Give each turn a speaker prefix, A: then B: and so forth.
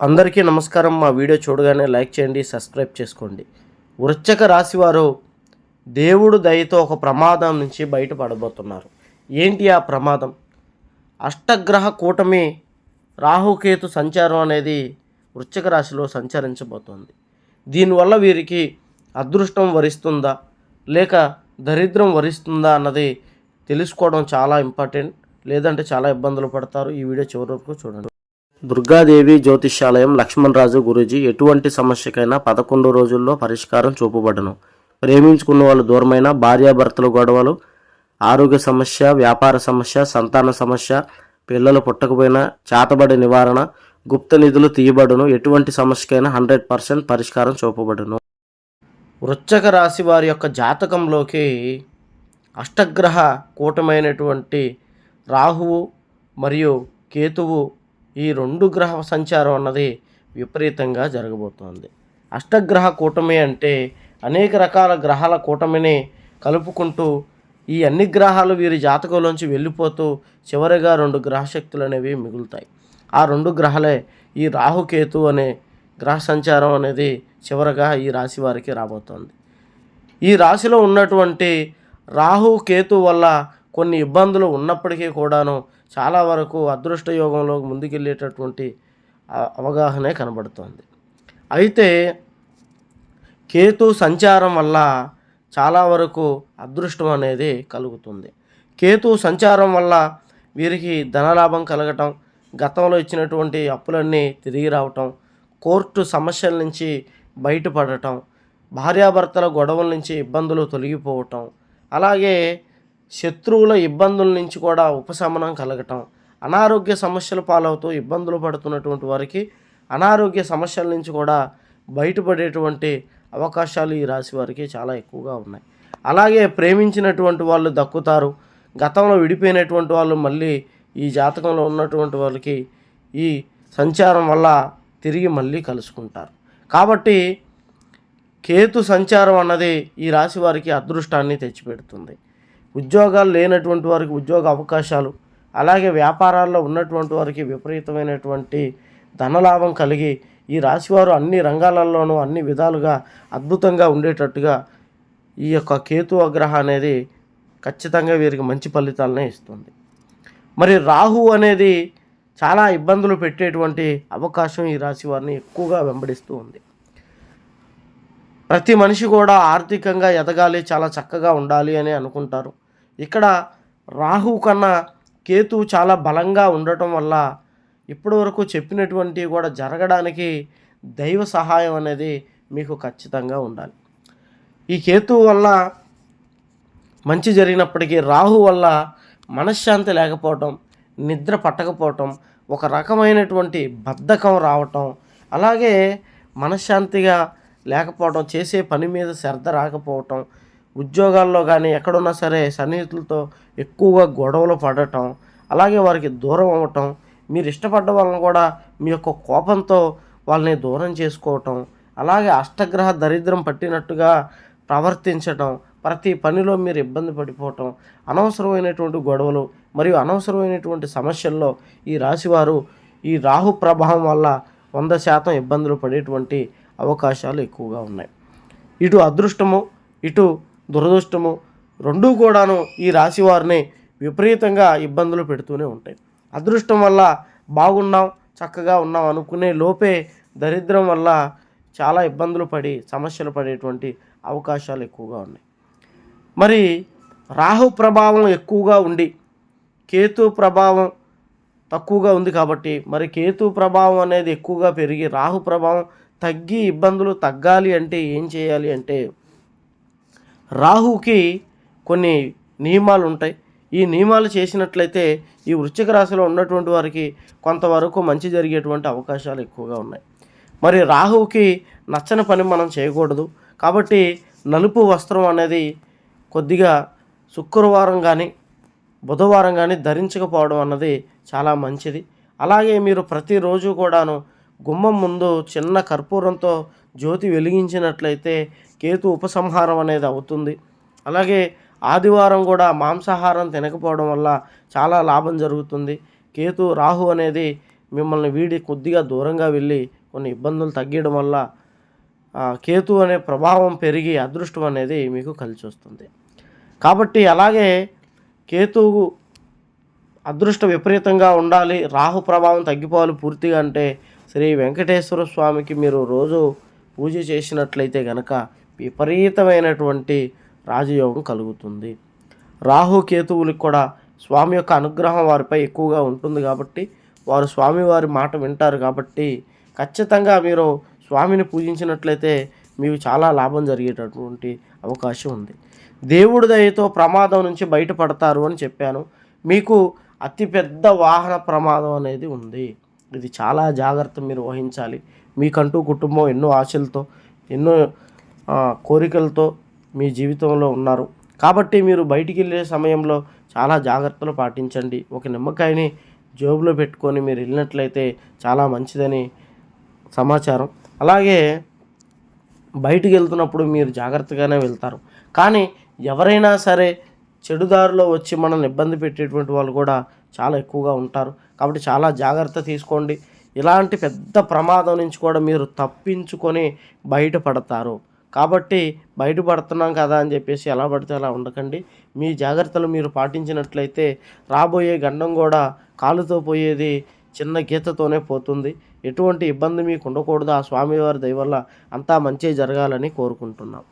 A: అందరికీ నమస్కారం. మా వీడియో చూడగానే లైక్ చేయండి సబ్స్క్రైబ్ చేసుకోండి. వృశ్చక రాశి వారు దేవుడు దయతో ఒక ప్రమాదం నుంచి బయటపడబోతున్నారు. ఏంటి ఆ ప్రమాదం? అష్టగ్రహ కూటమి రాహుకేతు సంచారం అనేది వృచ్చక రాశిలో సంచరించబోతోంది. దీనివల్ల వీరికి అదృష్టం వరిస్తుందా? లేక దరిద్రం వరిస్తుందా అన్నది తెలుసుకోవడం చాలా ఇంపార్టెంట్. లేదంటే చాలా ఇబ్బందులు పడతారు. ఈ వీడియో చివరి వరకు చూడండి. దుర్గాదేవి జ్యోతిష్యాలయం లక్ష్మణరాజు గురూజీ ఎటువంటి సమస్యకైనా పదకొండు రోజుల్లో పరిష్కారం చూపబడను. ప్రేమించుకున్న వాళ్ళు దూరమైన భార్యాభర్తల గొడవలు ఆరోగ్య సమస్య వ్యాపార సమస్య సంతాన సమస్య పిల్లలు పుట్టకపోయినా చేతబడి నివారణ గుప్త నిధులు తీయబడును. ఎటువంటి సమస్యకైనా హండ్రెడ్ పర్సెంట్ పరిష్కారం చూపబడును. వృచ్చక రాశి వారి యొక్క జాతకంలోకి అష్టగ్రహ కూటమైనటువంటి రాహువు మరియు కేతువు ఈ రెండు గ్రహ సంచారం అన్నది విపరీతంగా జరగబోతోంది. అష్టగ్రహ కూటమి అంటే అనేక రకాల గ్రహాల కూటమిని కలుపుకుంటూ ఈ అన్ని గ్రహాలు వీరి జాతకంలోంచి వెళ్ళిపోతూ చివరిగా రెండు గ్రహశక్తులు అనేవి మిగులుతాయి. ఆ రెండు గ్రహాలే ఈ రాహుకేతు అనే గ్రహ సంచారం అనేది చివరగా ఈ రాశి వారికి రాబోతోంది. ఈ రాశిలో ఉన్నటువంటి రాహు కేతు వల్ల కొన్ని ఇబ్బందులు ఉన్నప్పటికీ కూడాను చాలా వరకు అదృష్ట యోగంలో ముందుకెళ్ళేటటువంటి అవగాహనే కనబడుతోంది. అయితే కేతు సంచారం వల్ల చాలా వరకు అదృష్టం అనేది కలుగుతుంది. కేతు సంచారం వల్ల వీరికి ధనలాభం కలగటం గతంలో ఇచ్చినటువంటి అప్పులన్నీ తిరిగి రావటం కోర్టు సమస్యల నుంచి బయటపడటం భార్యాభర్తల గొడవల నుంచి ఇబ్బందులు తొలగిపోవటం అలాగే శత్రువుల ఇబ్బందుల నుంచి కూడా ఉపశమనం కలగటం అనారోగ్య సమస్యలు పాలవుతూ ఇబ్బందులు పడుతున్నటువంటి వారికి అనారోగ్య సమస్యల నుంచి కూడా బయటపడేటువంటి అవకాశాలు ఈ రాశి వారికి చాలా ఎక్కువగా ఉన్నాయి. అలాగే ప్రేమించినటువంటి వాళ్ళు దక్కుతారు. గతంలో విడిపోయినటువంటి వాళ్ళు మళ్ళీ ఈ జాతకంలో ఉన్నటువంటి వాళ్ళకి ఈ సంచారం వల్ల తిరిగి మళ్ళీ కలుసుకుంటారు. కాబట్టి కేతు సంచారం అన్నది ఈ రాశి వారికి అదృష్టాన్ని తెచ్చిపెడుతుంది. ఉద్యోగాలు లేనటువంటి వారికి ఉద్యోగ అవకాశాలు అలాగే వ్యాపారాల్లో ఉన్నటువంటి వారికి విపరీతమైనటువంటి ధనలాభం కలిగి ఈ రాశివారు అన్ని రంగాలలోనూ అన్ని విధాలుగా అద్భుతంగా ఉండేటట్టుగా ఈ యొక్క కేతు అగ్రహ అనేది ఖచ్చితంగా వీరికి మంచి ఫలితాలనే ఇస్తుంది. మరి రాహు అనేది చాలా ఇబ్బందులు పెట్టేటువంటి అవకాశం ఈ రాశి వారిని ఎక్కువగా వెంబడిస్తూ ఉంది. ప్రతి మనిషి కూడా ఆర్థికంగా ఎదగాలి చాలా చక్కగా ఉండాలి అని అనుకుంటారు. ఇక్కడ రాహు కన్నా కేతు చాలా బలంగా ఉండటం వల్ల ఇప్పటివరకు చెప్పినటువంటి కూడా జరగడానికి దైవ సహాయం అనేది మీకు ఖచ్చితంగా ఉండాలి. ఈ కేతు వల్ల మంచి జరిగినప్పటికీ రాహు వల్ల మనశ్శాంతి లేకపోవటం నిద్ర పట్టకపోవటం ఒక రకమైనటువంటి బద్ధకం రావటం అలాగే మనశ్శాంతిగా లేకపోవడం చేసే పని మీద శ్రద్ధ రాకపోవటం ఉద్యోగాల్లో కానీ ఎక్కడున్నా సరే సన్నిహితులతో ఎక్కువగా గొడవలు పడటం అలాగే వారికి దూరం అవ్వటం మీరు ఇష్టపడ్డ వాళ్ళని కూడా మీ యొక్క కోపంతో వాళ్ళని దూరం చేసుకోవటం అలాగే అష్టగ్రహ దరిద్రం పట్టినట్టుగా ప్రవర్తించటం ప్రతి పనిలో మీరు ఇబ్బంది పడిపోవటం అనవసరమైనటువంటి గొడవలు మరియు అనవసరమైనటువంటి సమస్యల్లో ఈ రాశివారు ఈ రాహు ప్రభావం వల్ల వంద శాతం ఇబ్బందులు పడేటువంటి అవకాశాలు ఎక్కువగా ఉన్నాయి. ఇటు అదృష్టము ఇటు దురదృష్టము రెండూ కూడాను ఈ రాశి వారిని విపరీతంగా ఇబ్బందులు పెడుతూనే ఉంటాయి. అదృష్టం వల్ల బాగున్నాం చక్కగా ఉన్నాం అనుకునే లోపే దరిద్రం వల్ల చాలా ఇబ్బందులు పడి సమస్యలు పడేటువంటి అవకాశాలు ఎక్కువగా ఉన్నాయి. మరి రాహు ప్రభావం ఎక్కువగా ఉండి కేతు ప్రభావం తక్కువగా ఉంది కాబట్టి మరి కేతు ప్రభావం అనేది ఎక్కువగా పెరిగి రాహు ప్రభావం తగ్గి ఇబ్బందులు తగ్గాలి అంటే ఏం చేయాలి అంటే రాహుకి కొన్ని నియమాలు ఉంటాయి. ఈ నియమాలు చేసినట్లయితే ఈ వృశ్చిక రాశిలో ఉన్నటువంటి వారికి కొంతవరకు మంచి జరిగేటువంటి అవకాశాలు ఎక్కువగా ఉన్నాయి. మరి రాహువుకి నచ్చని పని మనం చేయకూడదు. కాబట్టి నలుపు వస్త్రం అనేది కొద్దిగా శుక్రవారం కానీ బుధవారం కానీ ధరించకపోవడం అన్నది చాలా మంచిది. అలాగే మీరు ప్రతిరోజు కూడాను గుమ్మం ముందు చిన్న కర్పూరంతో జ్యోతి వెలిగించినట్లయితే కేతు ఉపసంహారం అనేది అవుతుంది. అలాగే ఆదివారం కూడా మాంసాహారం తినకపోవడం వల్ల చాలా లాభం జరుగుతుంది. కేతు రాహు అనేది మిమ్మల్ని వీడి కొద్దిగా దూరంగా వెళ్ళి కొన్ని ఇబ్బందులు తగ్గడం వల్ల కేతు అనే ప్రభావం పెరిగి అదృష్టం అనేది మీకు కలిసి వస్తుంది. కాబట్టి అలాగే కేతువు అదృష్ట విపరీతంగా ఉండాలి. రాహు ప్రభావం తగ్గిపోవాలి పూర్తిగా అంటే శ్రీ వెంకటేశ్వర స్వామికి మీరు రోజు పూజ చేసినట్లయితే గనక విపరీతమైనటువంటి రాజయోగం కలుగుతుంది. రాహు కేతువులకు కూడా స్వామి యొక్క అనుగ్రహం వారిపై ఎక్కువగా ఉంటుంది కాబట్టి వారు స్వామివారి మాట వింటారు కాబట్టి ఖచ్చితంగా మీరు స్వామిని పూజించినట్లయితే మీకు చాలా లాభం జరిగేటటువంటి అవకాశం ఉంది. దేవుడి దయతో ప్రమాదం నుంచి బయటపడతారు అని చెప్పాను. మీకు అతిపెద్ద వాహన ప్రమాదం అనేది ఉంది. ఇది చాలా జాగ్రత్త మీరు వహించాలి. మీకంటూ కుటుంబం ఎన్నో ఆశలతో ఎన్నో కోరికలతో మీ జీవితంలో ఉన్నారు. కాబట్టి మీరు బయటికి వెళ్ళే సమయంలో చాలా జాగ్రత్తలు పాటించండి. ఒక నిమ్మకాయని జేబులో పెట్టుకొని మీరు వెళ్ళినట్లయితే చాలా మంచిదని సమాచారం. అలాగే బయటికి వెళ్తున్నప్పుడు మీరు జాగ్రత్తగానే వెళ్తారు. కానీ ఎవరైనా సరే చెడుదారిలో వచ్చి మనల్ని ఇబ్బంది పెట్టేటువంటి వాళ్ళు కూడా చాలా ఎక్కువగా ఉంటారు. కాబట్టి చాలా జాగ్రత్త తీసుకోండి. ఇలాంటి పెద్ద ప్రమాదం నుంచి కూడా మీరు తప్పించుకొని బయటపడతారు. కాబట్టి బయటపడుతున్నాం కదా అని చెప్పేసి ఎలా పడితే అలా ఉండకండి. మీ జాగ్రత్తలు మీరు పాటించినట్లయితే రాబోయే గండం కూడా కాలుతో పోయేది చిన్న గీతతోనే పోతుంది. ఎటువంటి ఇబ్బంది మీకు ఉండకూడదు. ఆ స్వామివారి దయవల్ల అంతా మంచి జరగాలని కోరుకుంటున్నాం.